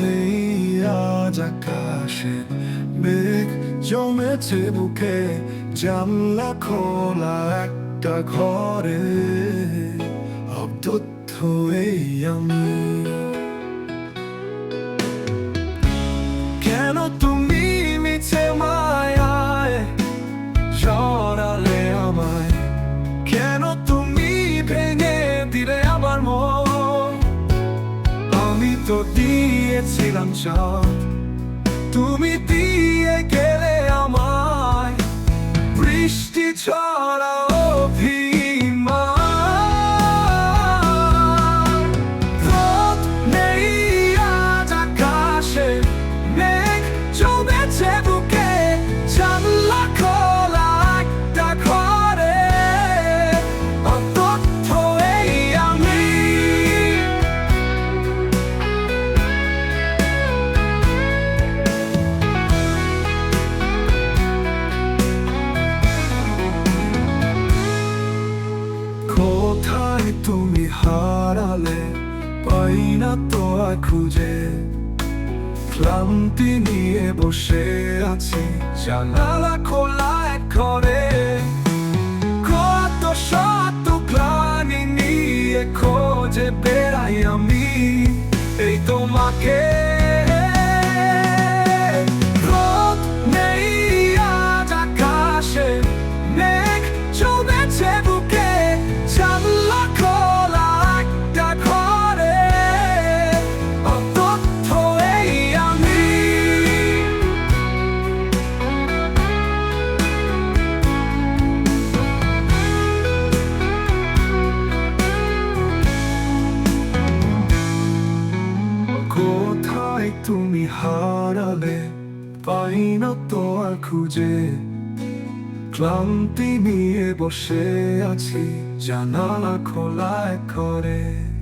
নেই আজ আকাশে মেঘ জমেছে বুকে জানলা খোলা একটা ঘরে। অবদুদ্ধ এই আমি তো দিয়েছিলাম সব। তুমি দিয়ে গেলে কোথায় তুমি হারালে, পাই তো আর খুঁজে। ক্লান্তি নিয়ে বসে আছি, জানালা খোলা এক ঘরে কত শত গ্লানি নিয়ে খোঁজে বেড়াই আমি, এই তোমাকে তুমি হারালে, পাই না তো আর খুঁজে। ক্লান্তি নিয়ে বসে আছি, জানালা খোলা এক ঘরে।